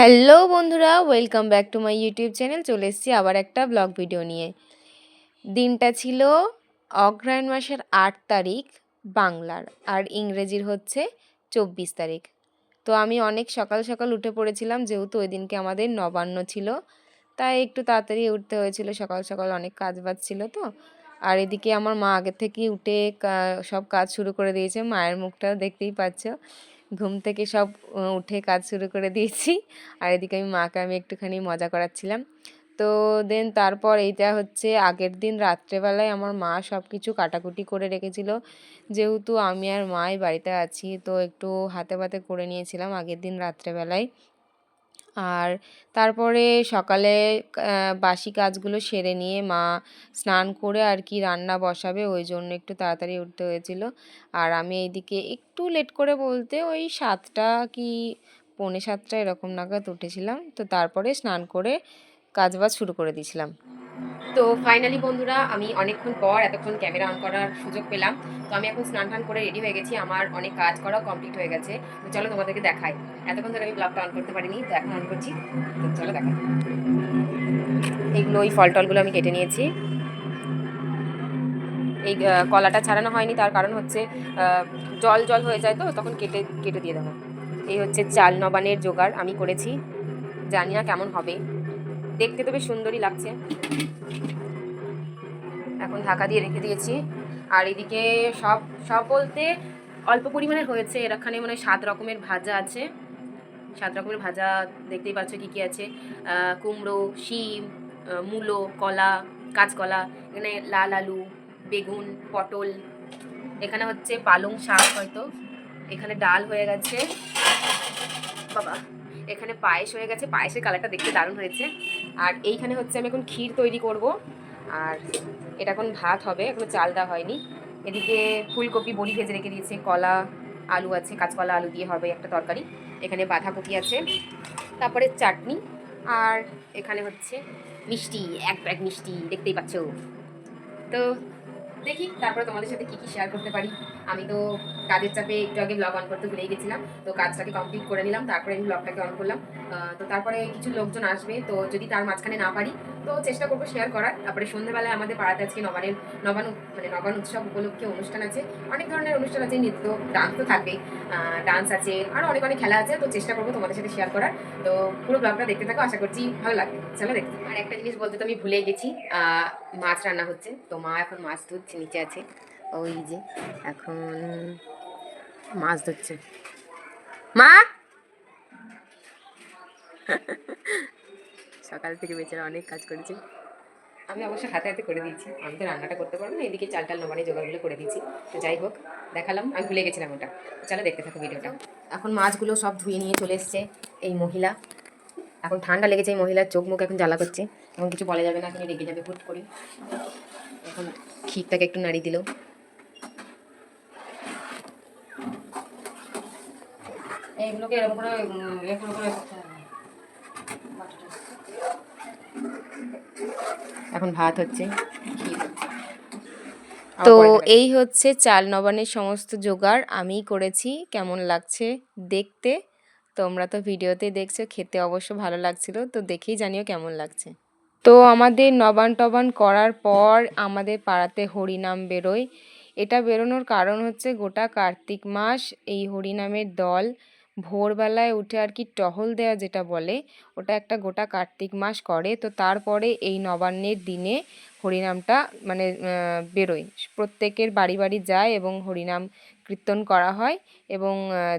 Hello বন্ধুরা, welcome back to my YouTube channel. চলে এসেছি আবার একটা ব্লগ ভিডিও নিয়ে। দিনটা ছিল অগ্রহায়ণ মাসের আট তারিখ বাংলার, আর ইংরেজির হচ্ছে চব্বিশ তারিখ। তো আমি অনেক সকাল সকাল উঠে পড়েছিলাম, যেহেতু ওই দিনকে আমাদের নবান্ন ছিল। তাই একটু তাড়াতাড়ি উঠতে হয়েছিল, সকাল সকাল অনেক কাজ বাজ ছিল তো। আর এদিকে আমার মা আগের থেকেই উঠে সব কাজ শুরু করে দিয়েছে, মায়ের মুখটা দেখতেই পাচ্ছ। ঘুম থেকে সব উঠে কাজ শুরু করে দিয়েছি। আর এদিকে আমি মাকে আমি একটুখানি মজা করাচ্ছিলাম। তো দেন তারপর এইটা হচ্ছে আগের দিন রাত্রেবেলায় আমার মা সব কিছু কাটাকুটি করে রেখেছিল। যেহেতু আমি আর মাই বাড়িতে আছি, তো একটু হাতে পাতে করে নিয়েছিলাম আগের দিন রাত্রেবেলায়। আর তারপরে সকালে বাসি কাজগুলো সেরে নিয়ে মা স্নান করে আর কি রান্না বসাবে, ওই জন্য একটু তাড়াতাড়ি উঠতে হয়েছিল। আর আমি এইদিকে একটু লেট করে বলতে ওই সাতটা কি, পৌনে সাতটা এরকম নাগাদ উঠেছিলাম। তো তারপরে স্নান করে কাজবাজ শুরু করে দিয়েছিলাম। তো ফাইনালি বন্ধুরা, আমি অনেকক্ষণ পর এতক্ষণ ক্যামেরা অন করার সুযোগ পেলাম। তো আমি এখন স্নান টান করে রেডি হয়ে গেছি। আমার অনেক কাজ করা কমপ্লিট হয়ে গেছে। তো চলো তোমাদেরকে দেখাই। এতক্ষণ ধরে আমি ব্লগটা অন করতে পারিনি, তো এখন অন করছি। তো চলো দেখাই। এইগুলো ওই ফল টলগুলো আমি কেটে নিয়েছি। এই কলাটা ছাড়ানো হয়নি, তার কারণ হচ্ছে জল জল হয়ে যায় তো, তখন কেটে কেটে দিয়ে দেবো। এই হচ্ছে চাল নবানের জোগাড় আমি করেছি। জানি না কেমন হবে। দেখতে তো বেশ সুন্দরই লাগছে। এখন ঢাকা দিয়ে রেখে দিয়েছি। আর এদিকে সব সব বলতে অল্প পরিমাণে হয়েছে। এখানে মানে সাত রকমের ভাজা আছে। সাত রকমের ভাজা দেখতেই পাচ্ছ কী কী আছে। কুমড়ো, শিম মূলো, কলা, কাঁচকলা, এখানে লাল আলু, বেগুন, পটল। এখানে হচ্ছে পালং শাক হয়তো। এখানে ডাল হয়ে গেছে। বাবা। এখানে পায়েস হয়ে গেছে। পায়েসের কালারটা দেখতে দারুণ হয়েছে। আর এইখানে হচ্ছে আমি এখন ক্ষীর তৈরি করব। আর এটা এখন ভাত হবে, এখনও চাল দেওয়া হয়নি। এদিকে ফুলকপি, বড়ি ভেজে রেখে দিয়েছে। কলা, আলু আছে, কাঁচকলা, আলু দিয়ে হবে একটা তরকারি। এখানে বাঁধাকপি আছে, তারপরে চাটনি। আর এখানে হচ্ছে মিষ্টি, এক ব্যাগ মিষ্টি, দেখতেই পাচ্ছ। তো দেখি, তারপরে তোমাদের সাথে কী কী শেয়ার করতে পারি। আমি তো কাজের চাপে একটু আগে ব্লগ অন করতে ভুলেই গেছিলাম, তো কাজটাকে কমপ্লিট করে নিলাম, তারপরে আমি ব্লগটাকে অন করলাম। তো তারপরে কিছু লোকজন আসবে, তো যদি তার মাঝখানে না পারি তো চেষ্টা করব শেয়ার করার। তারপরে সন্ধ্যেবেলায় আমাদের পাড়াতে আজকে নবানের নবান মানে নবান উৎসব উপলক্ষে অনুষ্ঠান আছে। অনেক ধরনের অনুষ্ঠান আছে, নৃত্য ডান্স তো থাকবেই। ডান্স আছে আরও অনেক অনেক খেলা আছে, তো চেষ্টা করব তোমাদের সাথে শেয়ার করার। তো পুরো ব্লগটা দেখতে থাকো, আশা করছি ভালো লাগবে। চলো দেখতে আর একটা জিনিস বলতে তো আমি ভুলে গেছি মাছ রান্না হচ্ছে। তো মা এখন মাছ ধুচ্ছে নিচে আছে। ওই যে, এখন মাছ ধরছে। মা! সকাল থেকে বেচারা অনেক কাজ করেছে। আমি অবশ্য হাতে হাতে করে দিয়েছি। আমি তো রান্নাটা করতে পারব না এদিকে চাল টাল নবানি জোগাড়গুলো করে দিয়েছি। তো যাই হোক দেখালাম আমি ভুলে গেছিলাম ওটা। চলো দেখতে থাকো ভিডিওটা। এখন মাছগুলো সব ধুয়ে নিয়ে চলে এসছে এই মহিলা। এখন ঠান্ডা লেগেছে এই মহিলার চোখ মুখ এখন জ্বালা করছে। এখন কিছু বলা যাবে না এখন রেগে যাবে হুট করে। এখন ক্ষীরটাকে একটু নাড়ি দিল। এইগুলোকে এরকম করে এরকম করে করে করতে হবে। এখন ভাত হচ্ছে তো এই হচ্ছে চাল নবানের সমস্ত জোগাড় আমিই করেছি কেমন লাগছে দেখতে? তোমরা তো ভিডিওতে দেখছ খেতে অবশ্য ভালো লাগছিল তো দেখেই জানিও কেমন লাগছে। তো আমাদের নবান টবান করার পর আমাদের পাড়াতে হরিনাম বেরোয়। এটা বেরোনোর কারণ হচ্ছে গোটা কার্তিক মাস এই হরিনামের দল ভোরবেলায় উঠে আর কি টহল দেওয়া যেটা বলে ওটা একটা গোটা কার্তিক মাস করে। তো তারপরে এই নবান্নের দিনে হরিনামটা মানে বেরোয়। প্রত্যেকের বাড়ি বাড়ি যায় এবং হরিনাম কীর্তন করা হয় এবং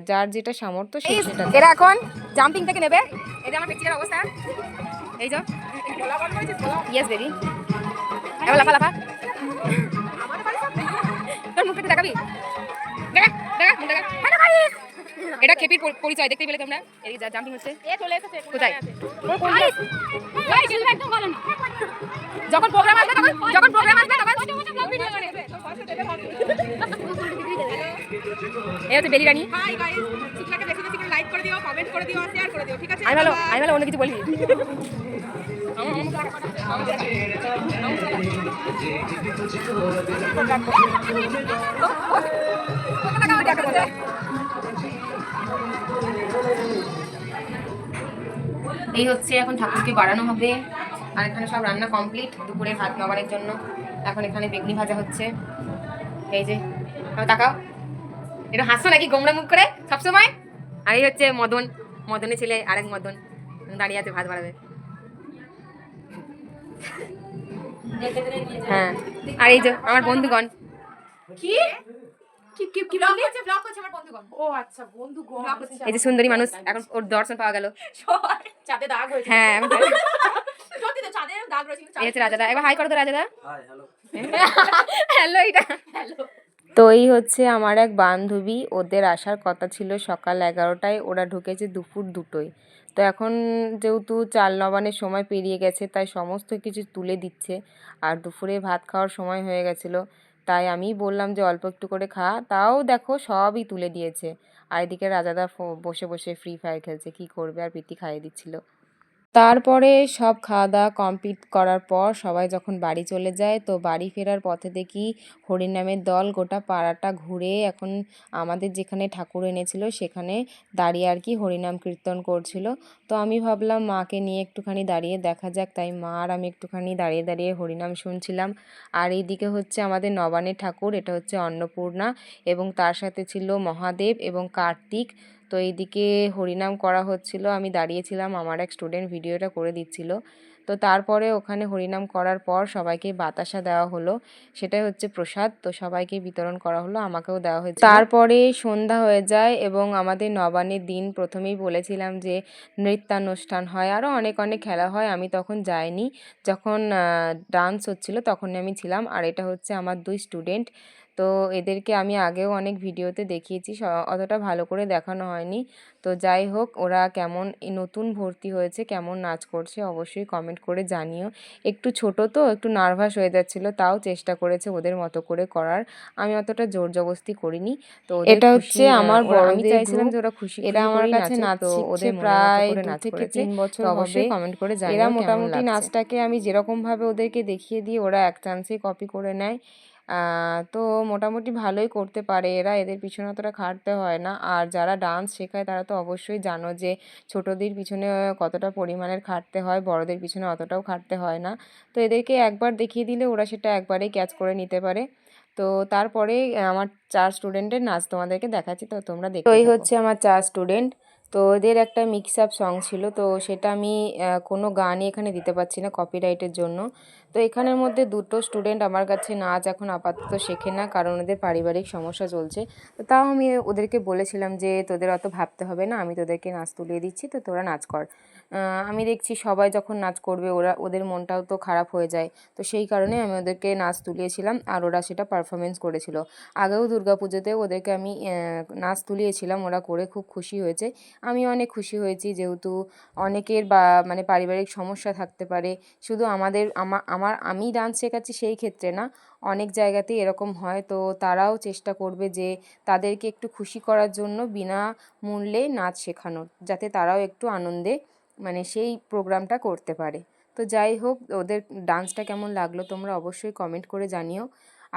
যার যেটা সামর্থ্য সে সেটা এরা এখন জাম্পিং থেকে নেবে। এটা আমার এই যে ইয়েস বেবি লাফা লাফা। তোর দেখাবি? দেখা দেখা দেখা। এটা খেপির পরিচয় দেখতেই পেলে তোমরা। এই যা জাম্পিং হচ্ছে। এ চলে এসেছে কোথায়? যখন প্রোগ্রাম আসবে তখন যখন প্রোগ্রাম আসবে তখন এই হচ্ছে বেলি রানী। লাইক করে দিও কমেন্ট করে দিও শেয়ার করে দিও ঠিক আছে? আমি ভালো আমি ভালো অন্য কিছু বলি। এই হচ্ছে এখন ঠাকুরকে বাড়ানো হবে। আর এখানে সব রান্না কমপ্লিট দুপুরে ভাত নবারের জন্য। এখন এখানে বেগুনি ভাজা হচ্ছে। এই যে তাকাও। এটা হাসছো নাকি গোমড়া মুখ করে সবসময়? আর এই হচ্ছে মদন। মদনের ছেলে আরেক মদন। দাঁড়িয়ে আছে, ভাত বাড়াবে। হ্যাঁ। আর এই যে, আমার বন্ধুগণ। কি? কি কি কি ব্লগ করছে ব্লগ করছে আমার বন্ধুগণ। ও আচ্ছা বন্ধুগণ। এই যে সুন্দরী মানুষ এখন ওর দর্শন পাওয়া গেল। চাঁদে দাগ হয়েছে। হ্যাঁ সত্যি তো চাঁদে দাগ রয়েছে কিন্তু এই হচ্ছে রাজাদা। একবার হাই করো তো রাজাদা। হাই হ্যালো হ্যালো এটা হ্যালো তো এই হচ্ছে আমার এক বান্ধবী ওদের আসার কথা ছিল সকাল এগারোটায় ওরা ঢুকেছে দুপুর দুটোয়। তো এখন যেহেতু চাল নবানের সময় পেরিয়ে গেছে তাই সমস্ত কিছু তুলে দিচ্ছে। আর দুপুরে ভাত খাওয়ার সময় হয়ে গেছিল। তাই আমি বললাম যে, অল্প একটু করে খা। তাও দেখো সবই তুলে দিয়েছে। আর এদিকে রাজাদা বসে বসে ফ্রি ফায়ার খেলছে। কি করবে? আর প্রীতি খাইয়ে দিচ্ছিল। তারপরে সব খাওয়া দাওয়া কমপ্লিট করার পর সবাই যখন বাড়ি চলে যায়, তো বাড়ি ফেরার পথে দেখি হরিনামের দল গোটা পাড়াটা ঘুরে এখন আমাদের যেখানে ঠাকুর এনেছিল সেখানে দাঁড়িয়ে আর কি হরিনাম কীর্তন করছিল। তো আমি ভাবলাম মাকে নিয়ে একটুখানি দাঁড়িয়ে দেখা যাক, তাই মা আর আমি একটুখানি দাঁড়িয়ে দাঁড়িয়ে হরিনাম শুনছিলাম। আর এইদিকে হচ্ছে আমাদের নবানের ঠাকুর, এটা হচ্ছে অন্নপূর্ণা এবং তার সাথে ছিল মহাদেব এবং কার্তিক। তো এইদিকে হরিনাম করা হচ্ছিল। আমি দাঁড়িয়েছিলাম, আমার এক স্টুডেন্ট ভিডিওটা করে দিচ্ছিল। তো তারপরে ওখানে হরিনাম করার পর সবাইকে বাতাসা দেওয়া হলো। সেটাই হচ্ছে প্রসাদ। তো সবাইকে বিতরণ করা হলো, আমাকেও দেওয়া হয়েছে তারপরে সন্ধ্যা হয়ে যায় এবং আমাদের নবানের দিন প্রথমেই বলেছিলাম যে নৃত্যানুষ্ঠান হয়। আরও অনেক অনেক খেলা হয়, আমি তখন যাইনি। যখন ডান্স হচ্ছিল তখন আমি ছিলাম। আর এটা হচ্ছে আমার দুই স্টুডেন্ট তো এদেরকে আমি আগেও অনেক ভিডিওতে দেখিয়েছি অতটা ভালো করে দেখানো হয়নি। তো যাই হোক ওরা কেমন নতুন ভর্তি হয়েছে কেমন নাচ করছে অবশ্যই কমেন্ট করে জানিও। একটু ছোট তো একটু নার্ভাস হয়ে যাচ্ছিল তাও চেষ্টা করেছে ওদের মতো করে করার। আমি অতটা জোর জবস্তি করিনি। তো এটা হচ্ছে আমার আমি চাইছিলাম যে ওরা খুশি এরা আমার কাছে নাচ তো ওদের প্রায় নাচ থেকে। তিন বছর অবশ্যই কমেন্ট করে জানিও এরা মোটামুটি নাচটাকে আমি যেরকমভাবে ওদেরকে দেখিয়ে দিই ওরা এক চান্সেই কপি করে নেয়। তো মোটামুটি ভালোই করতে পারে এরা এদের পিছনে অতটা খাটতে হয় না। আর যারা ডান্স শেখায় তারা তো অবশ্যই জানো যে ছোটদের পিছনে কতটা পরিমাণের খাটতে হয় বড়দের পিছনে অতটাও খাটতে হয় না। তো এদেরকে একবার দেখিয়ে দিলে ওরা সেটা একবারেই ক্যাচ করে নিতে পারে। তো তারপরে আমার চার স্টুডেন্টের নাচ তোমাদেরকে দেখাচ্ছি তো তোমরা দেখো এই হচ্ছে আমার চার স্টুডেন্ট তো ওদের একটা মিক্স আপ সং ছিল, তো সেটা আমি কোনো গানই এখানে দিতে পারছি না কপিরাইটের জন্য। তো এখানের মধ্যে দুটো স্টুডেন্ট আমার কাছে নাচ এখন আপাতত শেখে না, কারণ ওদের পারিবারিক সমস্যা চলছে। তো তাও আমি ওদেরকে বলেছিলাম যে, তোদের অত ভাবতে হবে না, আমি তোদেরকে নাচ তুলিয়ে দিচ্ছি, তো তোরা নাচ কর। আমি দেখছি সবাই যখন নাচ করবে, ওরা, ওদের মনটাও তো খারাপ হয়ে যায়। তো সেই কারণে আমি ওদেরকে নাচ তুলিয়েছিলাম আর ওরা সেটা পারফরমেন্স করেছিল। আগেও পুজোতেও ওদেরকে আমি নাচ তুলিয়েছিলাম, ওরা করে খুব খুশি হয়েছে। আমি অনেক খুশি হয়েছি যেহেতু অনেকের বা মানে পারিবারিক সমস্যা থাকতে পারে। শুধু আমাদের আমার, আমি ডান্স শেখাচ্ছি সেই ক্ষেত্রে না, অনেক জায়গাতেই এরকম হয়। তো তারাও চেষ্টা করবে যে তাদেরকে একটু খুশি করার জন্য বিনা মূল্যে নাচ শেখানোর, যাতে তারাও একটু আনন্দে মানে সেই প্রোগ্রামটা করতে পারে। তো যাই হোক, ওদের ডান্সটা কেমন লাগল তোমরা অবশ্যই কমেন্ট করে জানিও।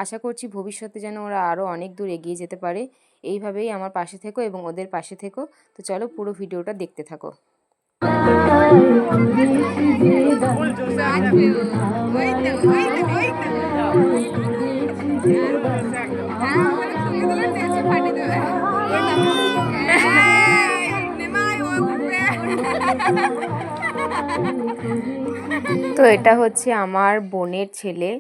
আশা করছি ভবিষ্যতে যেন ওরা আরও অনেক দূর এগিয়ে যেতে পারে। এইভাবেই আমার পাশে থেকো এবং ওদের পাশে থেকো। তো চলো পুরো ভিডিওটা দেখতে থাকো। তো এটা হচ্ছে আমার বোনের ছেলে।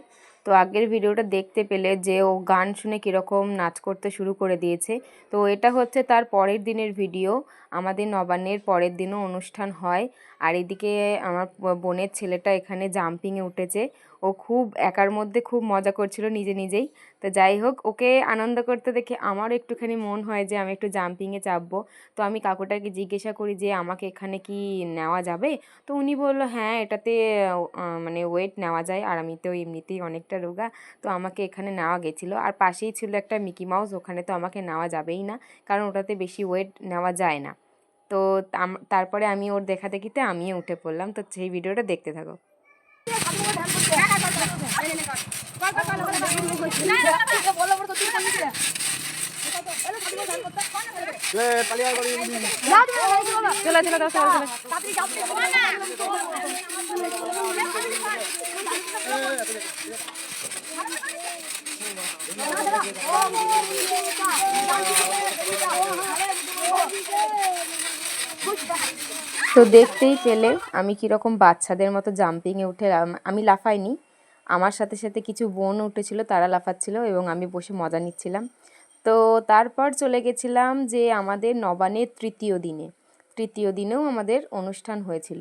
তো আগের ভিডিওটা দেখতে পেলে যে ও গান শুনে কীরকম নাচ করতে শুরু করে দিয়েছে। তো এটা হচ্ছে তার পরের দিনের ভিডিও। আমাদের নবান্নের পরের দিনও অনুষ্ঠান হয়। আর এদিকে আমার বোনের ছেলেটা এখানে জাম্পিংয়ে উঠেছে। ও খুব, একার মধ্যে খুব মজা করছিল নিজে নিজেই। তো যাই হোক, ওকে আনন্দ করতে দেখে আমারও একটুখানি মন হয় যে আমি একটু জাম্পিংয়ে চাপবো। তো আমি কাকুটাকে জিজ্ঞাসা করি যে, আমাকে এখানে কি নেওয়া যাবে? তো উনি বলল হ্যাঁ এটাতে মানে ওয়েট নেওয়া যায়। আর আমি তো এমনিতেই অনেকটা রোগা। তো আমাকে এখানে নেওয়া গেছিল। আর পাশেই ছিল একটা মিকি মাউস ওখানে তো আমাকে নেওয়া যাবেই না। কারণ ওটাতে বেশি ওয়েট নেওয়া যায় না। তো তারপরে আমি ওর দেখা দেখিতে আমিও উঠে পড়লাম তো সেই ভিডিওটা দেখতে থাকো। চলো চলো দশ চলো তো দেখতেই পেলে আমি কীরকম বাচ্চাদের মতো জাম্পিংয়ে উঠে আমি লাফাইনি। আমার সাথে সাথে কিছু বোন উঠেছিল, তারা লাফাচ্ছিল এবং আমি বসে মজা নিচ্ছিলাম। তো তারপর চলে গেছিলাম যে আমাদের নবানের তৃতীয় দিনে। তৃতীয় দিনেও আমাদের অনুষ্ঠান হয়েছিল।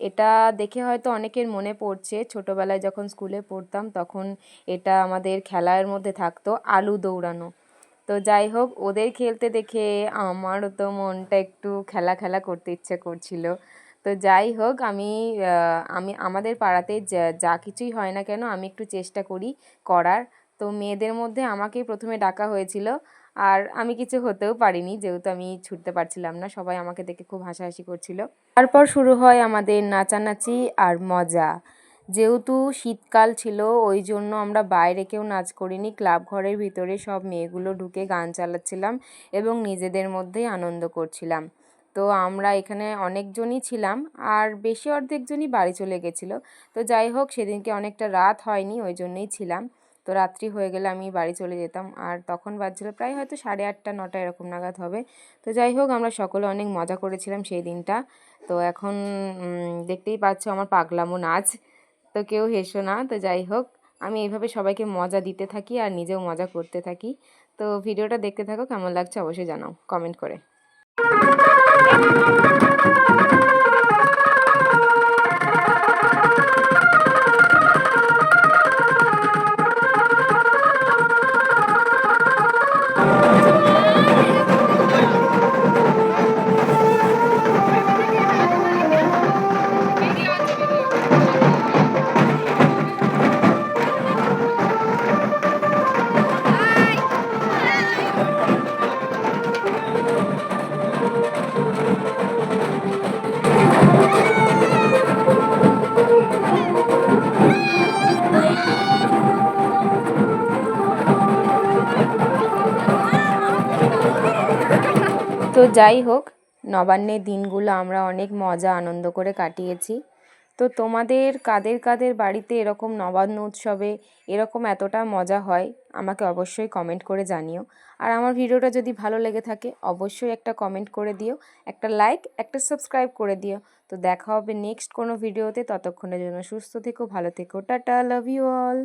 এটা দেখে হয়তো অনেকের মনে পড়ছে, ছোটোবেলায় যখন স্কুলে পড়তাম তখন এটা আমাদের খেলার মধ্যে থাকতো, আলু দৌড়ানো। তো যাই হোক, ওদের খেলতে দেখে আমারও তো মনটা একটু খেলা খেলা করতে ইচ্ছে করছিল। তো যাই হোক, আমি আমি আমাদের পাড়াতে যা কিছুই হয় না কেন আমি একটু চেষ্টা করি করার। তো মেয়েদের মধ্যে আমাকেই প্রথমে ডাকা হয়েছিল আর আমি কিছু হতেও পারিনি, যেহেতু আমি ছুটতে পারছিলাম না, সবাই আমাকে দেখে খুব হাসাহাসি করছিল। তারপর শুরু হয় আমাদের নাচানাচি আর মজা। যেহেতু শীতকাল ছিল, ওই জন্য আমরা বাইরে কেউ নাচ করিনি। ক্লাব ঘরের ভিতরে সব মেয়েগুলো ঢুকে গান চালাচ্ছিলাম এবং নিজেদের মধ্যেই আনন্দ করছিলাম। তো আমরা এখানে অনেকজনই ছিলাম আর বেশি অর্ধেকজনই বাড়ি চলে গেছিল। তো যাই হোক, সেদিনকে অনেকটা রাত হয়নি, ওই জন্যই ছিলাম। তো রাত্রি হয়ে গেলে আমি বাড়ি চলে যেতাম আর তখন বাজছিল প্রায় হয়তো সাড়ে আটটা, নটা এরকম নাগাদ হবে। তো যাই হোক, আমরা সকলে অনেক মজা করেছিলাম সেই দিনটা। তো এখন দেখতেই পাচ্ছ আমার পাগলামো নাচ। তো কেউ হেসো না। তো যাই হোক, আমি এইভাবে সবাইকে মজা দিতে থাকি আর নিজেও মজা করতে থাকি। তো ভিডিওটা দেখতে থাকো, কেমন লাগছে অবশ্যই জানাও, কমেন্ট করে। তো যাই হোক, নবান্নের দিনগুলো আমরা অনেক মজা, আনন্দ করে কাটিয়েছি। তো তোমাদের, কাদের কাদের বাড়িতে এরকম নবান্ন উৎসবে এরকম এতটা মজা হয়, আমাকে অবশ্যই কমেন্ট করে জানিও। আর আমার ভিডিওটা যদি ভালো লেগে থাকে, অবশ্যই একটা কমেন্ট করে দিও, একটা লাইক একটা সাবস্ক্রাইব করে দিও। তো দেখা হবে নেক্সট কোনো ভিডিওতে, ততক্ষণের জন্য সুস্থ থেকো, ভালো থেকো, টাটা লাভ ইউ অল